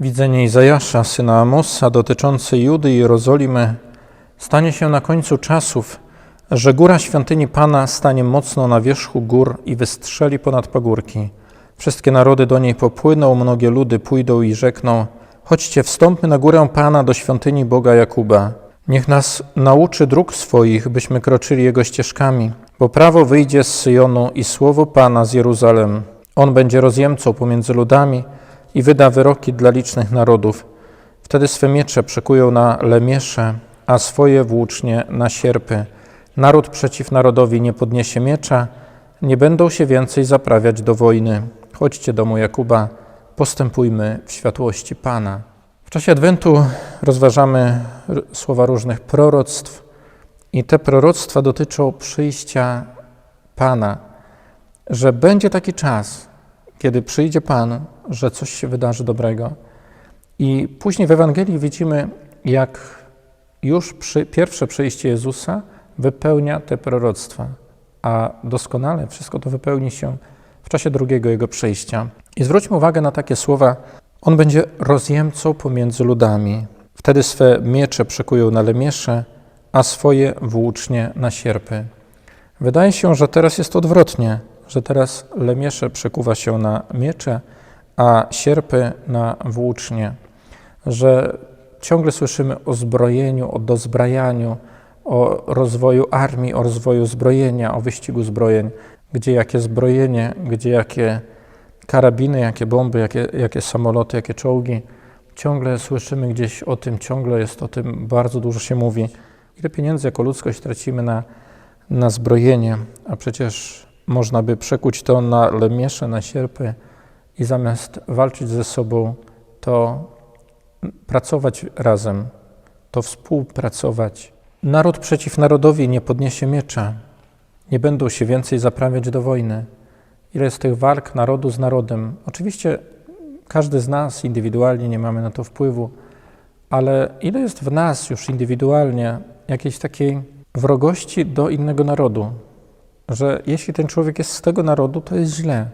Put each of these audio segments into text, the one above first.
Widzenie Izajasza, syna Amosa, dotyczące Judy i Jerozolimy, stanie się na końcu czasów, że góra świątyni Pana stanie mocno na wierzchu gór i wystrzeli ponad pagórki. Wszystkie narody do niej popłyną, mnogie ludy pójdą i rzekną: Chodźcie, wstąpmy na górę Pana do świątyni Boga Jakuba. Niech nas nauczy dróg swoich, byśmy kroczyli Jego ścieżkami, bo prawo wyjdzie z Syjonu i słowo Pana z Jeruzalem. On będzie rozjemcą pomiędzy ludami i wyda wyroki dla licznych narodów. Wtedy swe miecze przekują na lemiesze, a swoje włócznie na sierpy. Naród przeciw narodowi nie podniesie miecza, nie będą się więcej zaprawiać do wojny. Chodźcie, domu Jakuba, postępujmy w światłości Pana. W czasie Adwentu rozważamy słowa różnych proroctw i te proroctwa dotyczą przyjścia Pana, że będzie taki czas, kiedy przyjdzie Pan, że coś się wydarzy dobrego. I później w Ewangelii widzimy, jak już przy, pierwsze przyjście Jezusa wypełnia te proroctwa, a doskonale wszystko to wypełni się w czasie drugiego Jego przyjścia. I zwróćmy uwagę na takie słowa: On będzie rozjemcą pomiędzy ludami. Wtedy swe miecze przekują na lemiesze, a swoje włócznie na sierpy. Wydaje się, że teraz jest odwrotnie, że teraz lemiesze przekuwa się na miecze, a sierpy na włócznie. Że ciągle słyszymy o zbrojeniu, o dozbrajaniu, o rozwoju armii, o rozwoju zbrojenia, o wyścigu zbrojeń, gdzie jakie zbrojenie, gdzie jakie karabiny, jakie bomby, jakie, jakie samoloty, jakie czołgi. Ciągle słyszymy gdzieś o tym, ciągle jest o tym, bardzo dużo się mówi. Ile pieniędzy jako ludzkość tracimy na, na zbrojenie, a przecież można by przekuć to na lemiesze, na sierpy i zamiast walczyć ze sobą, to pracować razem, to współpracować. Naród przeciw narodowi nie podniesie miecza, nie będą się więcej zaprawiać do wojny. Ile jest tych walk narodu z narodem? Oczywiście każdy z nas indywidualnie nie mamy na to wpływu, ale ile jest w nas już indywidualnie jakiejś takiej wrogości do innego narodu, że jeśli ten człowiek jest z tego narodu, to jest źle,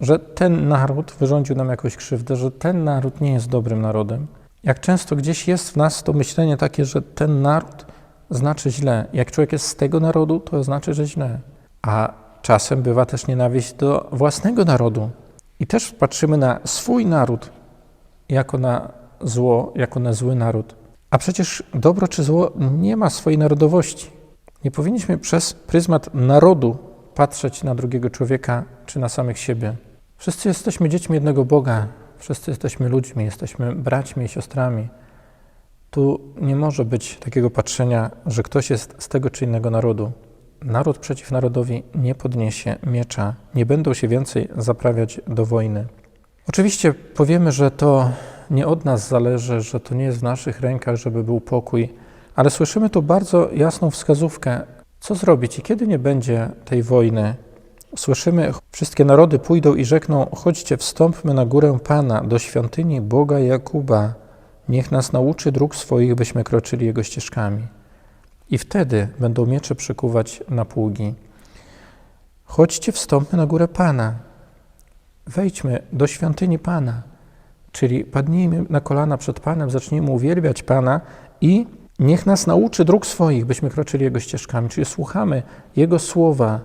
że ten naród wyrządził nam jakąś krzywdę, że ten naród nie jest dobrym narodem. Jak często gdzieś jest w nas to myślenie takie, że ten naród znaczy źle. Jak człowiek jest z tego narodu, to znaczy, że źle. A czasem bywa też nienawiść do własnego narodu. I też patrzymy na swój naród jako na zło, jako na zły naród. A przecież dobro czy zło nie ma swojej narodowości. Nie powinniśmy przez pryzmat narodu patrzeć na drugiego człowieka czy na samych siebie. Wszyscy jesteśmy dziećmi jednego Boga, wszyscy jesteśmy ludźmi, jesteśmy braćmi i siostrami. Tu nie może być takiego patrzenia, że ktoś jest z tego czy innego narodu. Naród przeciw narodowi nie podniesie miecza, nie będą się więcej zaprawiać do wojny. Oczywiście powiemy, że to nie od nas zależy, że to nie jest w naszych rękach, żeby był pokój, ale słyszymy tu bardzo jasną wskazówkę, co zrobić i kiedy nie będzie tej wojny. Słyszymy, wszystkie narody pójdą i rzekną: Chodźcie, wstąpmy na górę Pana, do świątyni Boga Jakuba. Niech nas nauczy dróg swoich, byśmy kroczyli Jego ścieżkami. I wtedy będą miecze przykuwać na pługi. Chodźcie, wstąpmy na górę Pana. Wejdźmy do świątyni Pana. Czyli padnijmy na kolana przed Panem, zacznijmy uwielbiać Pana i niech nas nauczy dróg swoich, byśmy kroczyli Jego ścieżkami. Czyli słuchamy Jego słowa,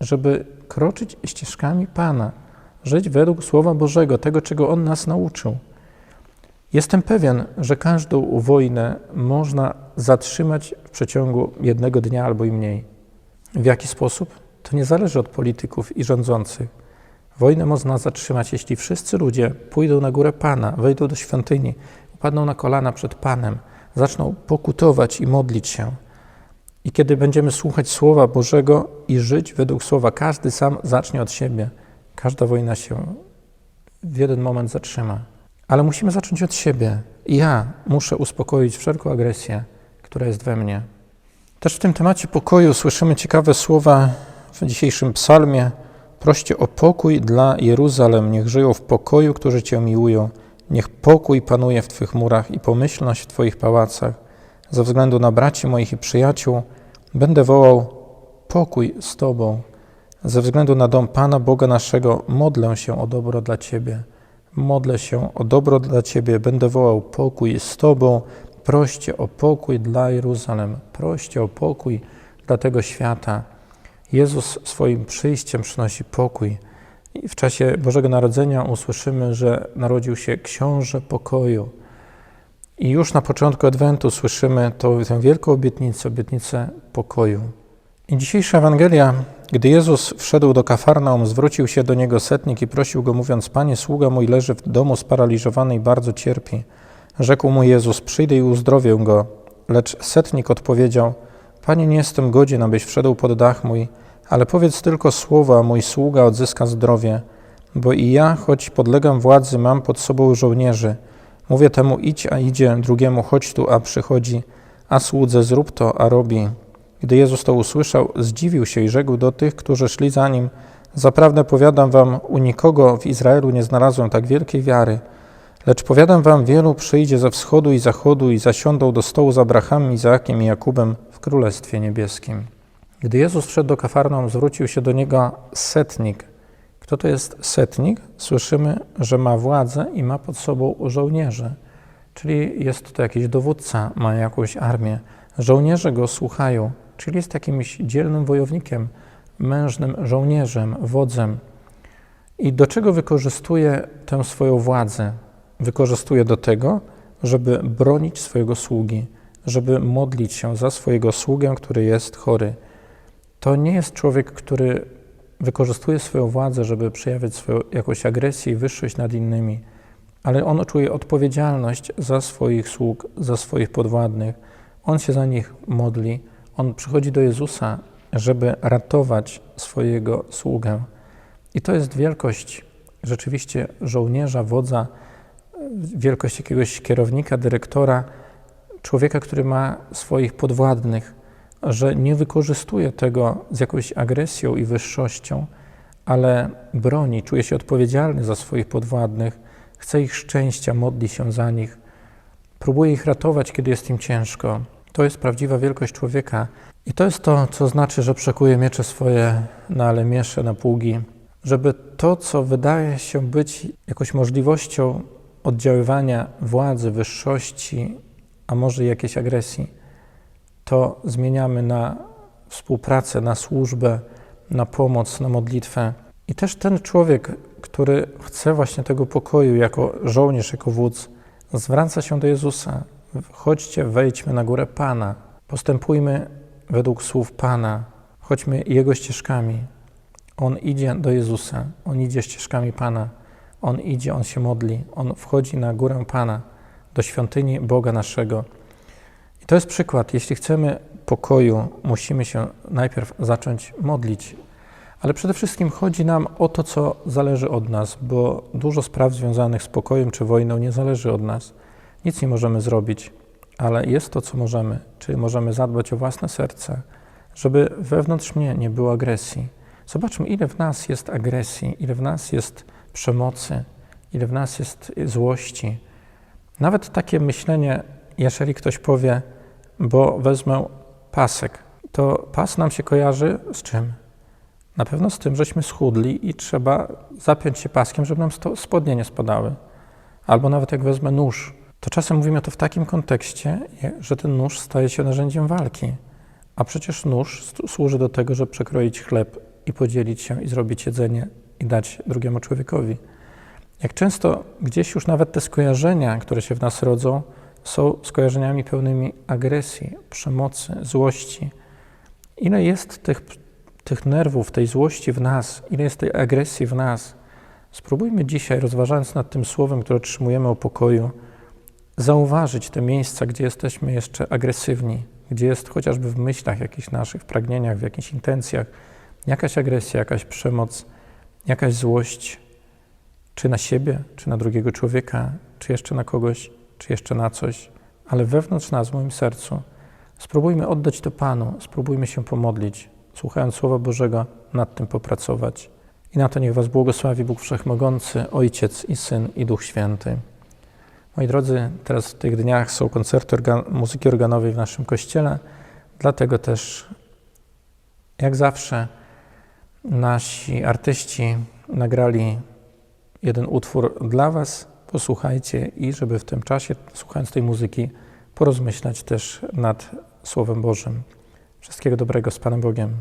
żeby kroczyć ścieżkami Pana, żyć według Słowa Bożego, tego, czego On nas nauczył. Jestem pewien, że każdą wojnę można zatrzymać w przeciągu jednego dnia albo i mniej. W jaki sposób? To nie zależy od polityków i rządzących. Wojnę można zatrzymać, jeśli wszyscy ludzie pójdą na górę Pana, wejdą do świątyni, upadną na kolana przed Panem, zaczną pokutować i modlić się. I kiedy będziemy słuchać Słowa Bożego i żyć według Słowa, każdy sam zacznie od siebie. Każda wojna się w jeden moment zatrzyma. Ale musimy zacząć od siebie. Ja muszę uspokoić wszelką agresję, która jest we mnie. Też w tym temacie pokoju słyszymy ciekawe słowa w dzisiejszym psalmie. Proście o pokój dla Jeruzalem, niech żyją w pokoju, którzy Cię miłują. Niech pokój panuje w Twych murach i pomyślność w Twoich pałacach. Ze względu na braci moich i przyjaciół będę wołał pokój z Tobą. Ze względu na dom Pana Boga naszego modlę się o dobro dla Ciebie. Modlę się o dobro dla Ciebie, będę wołał pokój z Tobą. Proście o pokój dla Jeruzalem, proście o pokój dla tego świata. Jezus swoim przyjściem przynosi pokój. W czasie Bożego Narodzenia usłyszymy, że narodził się książę pokoju. I już na początku Adwentu słyszymy to, tę wielką obietnicę, obietnicę pokoju. I dzisiejsza Ewangelia, gdy Jezus wszedł do Kafarnaum, zwrócił się do niego setnik i prosił go, mówiąc: Panie, sługa mój leży w domu sparaliżowany i bardzo cierpi. Rzekł mu Jezus: Przyjdę i uzdrowię go. Lecz setnik odpowiedział: Panie, nie jestem godzien, abyś wszedł pod dach mój, ale powiedz tylko słowa, mój sługa odzyska zdrowie. Bo i ja, choć podlegam władzy, mam pod sobą żołnierzy. Mówię temu idź, a idzie, drugiemu chodź tu, a przychodzi, a słudze zrób to, a robi. Gdy Jezus to usłyszał, zdziwił się i rzekł do tych, którzy szli za nim: Zaprawdę powiadam wam, u nikogo w Izraelu nie znalazłem tak wielkiej wiary. Lecz powiadam wam, wielu przyjdzie ze wschodu i zachodu i zasiądą do stołu z Abrahamem, Izaakiem i Jakubem w Królestwie Niebieskim. Gdy Jezus wszedł do Kafarnaum, zwrócił się do niego setnik. Kto to jest setnik? Słyszymy, że ma władzę i ma pod sobą żołnierzy, czyli jest to jakiś dowódca, ma jakąś armię. Żołnierze go słuchają, czyli jest jakimś dzielnym wojownikiem, mężnym żołnierzem, wodzem. I do czego wykorzystuje tę swoją władzę? Wykorzystuje do tego, żeby bronić swojego sługi, żeby modlić się za swojego sługę, który jest chory. To nie jest człowiek, który wykorzystuje swoją władzę, żeby przejawiać swoją jakąś agresję i wyższość nad innymi, ale on czuje odpowiedzialność za swoich sług, za swoich podwładnych. On się za nich modli. On przychodzi do Jezusa, żeby ratować swojego sługę. I to jest wielkość rzeczywiście żołnierza, wodza, wielkość jakiegoś kierownika, dyrektora, człowieka, który ma swoich podwładnych, że nie wykorzystuje tego z jakąś agresją i wyższością, ale broni, czuje się odpowiedzialny za swoich podwładnych, chce ich szczęścia, modli się za nich, próbuje ich ratować, kiedy jest im ciężko. To jest prawdziwa wielkość człowieka. I to jest to, co znaczy, że przekuje miecze swoje na alemiesze, na pługi, żeby to, co wydaje się być jakąś możliwością oddziaływania władzy, wyższości, a może jakiejś agresji, to zmieniamy na współpracę, na służbę, na pomoc, na modlitwę. I też ten człowiek, który chce właśnie tego pokoju jako żołnierz, jako wódz, zwraca się do Jezusa. Chodźcie, wejdźmy na górę Pana, postępujmy według słów Pana, chodźmy Jego ścieżkami. On idzie do Jezusa, on idzie ścieżkami Pana, on idzie, on się modli, on wchodzi na górę Pana, do świątyni Boga naszego. I to jest przykład. Jeśli chcemy pokoju, musimy się najpierw zacząć modlić. Ale przede wszystkim chodzi nam o to, co zależy od nas, bo dużo spraw związanych z pokojem czy wojną nie zależy od nas. Nic nie możemy zrobić, ale jest to, co możemy, czyli możemy zadbać o własne serce, żeby wewnątrz mnie nie było agresji. Zobaczmy, ile w nas jest agresji, ile w nas jest przemocy, ile w nas jest złości. Nawet takie myślenie, jeżeli ktoś powie, bo wezmę pasek, to pas nam się kojarzy z czym? Na pewno z tym, żeśmy schudli i trzeba zapiąć się paskiem, żeby nam spodnie nie spadały. Albo nawet jak wezmę nóż, to czasem mówimy to w takim kontekście, że ten nóż staje się narzędziem walki. A przecież nóż służy do tego, żeby przekroić chleb i podzielić się i zrobić jedzenie i dać drugiemu człowiekowi. Jak często gdzieś już nawet te skojarzenia, które się w nas rodzą, są skojarzeniami pełnymi agresji, przemocy, złości. Ile jest tych, tych nerwów, tej złości w nas, ile jest tej agresji w nas. Spróbujmy dzisiaj, rozważając nad tym słowem, które otrzymujemy o pokoju, zauważyć te miejsca, gdzie jesteśmy jeszcze agresywni, gdzie jest chociażby w myślach jakichś naszych, w pragnieniach, w jakichś intencjach jakaś agresja, jakaś przemoc, jakaś złość, czy na siebie, czy na drugiego człowieka, czy jeszcze na kogoś czy jeszcze na coś, ale wewnątrz nas, w moim sercu, spróbujmy oddać to Panu, spróbujmy się pomodlić, słuchając Słowa Bożego, nad tym popracować. I na to niech Was błogosławi Bóg Wszechmogący, Ojciec i Syn i Duch Święty. Moi drodzy, teraz w tych dniach są koncerty organ muzyki organowej w naszym kościele, dlatego też, jak zawsze, nasi artyści nagrali jeden utwór dla Was. Posłuchajcie i żeby w tym czasie, słuchając tej muzyki, porozmyślać też nad Słowem Bożym. Wszystkiego dobrego z Panem Bogiem.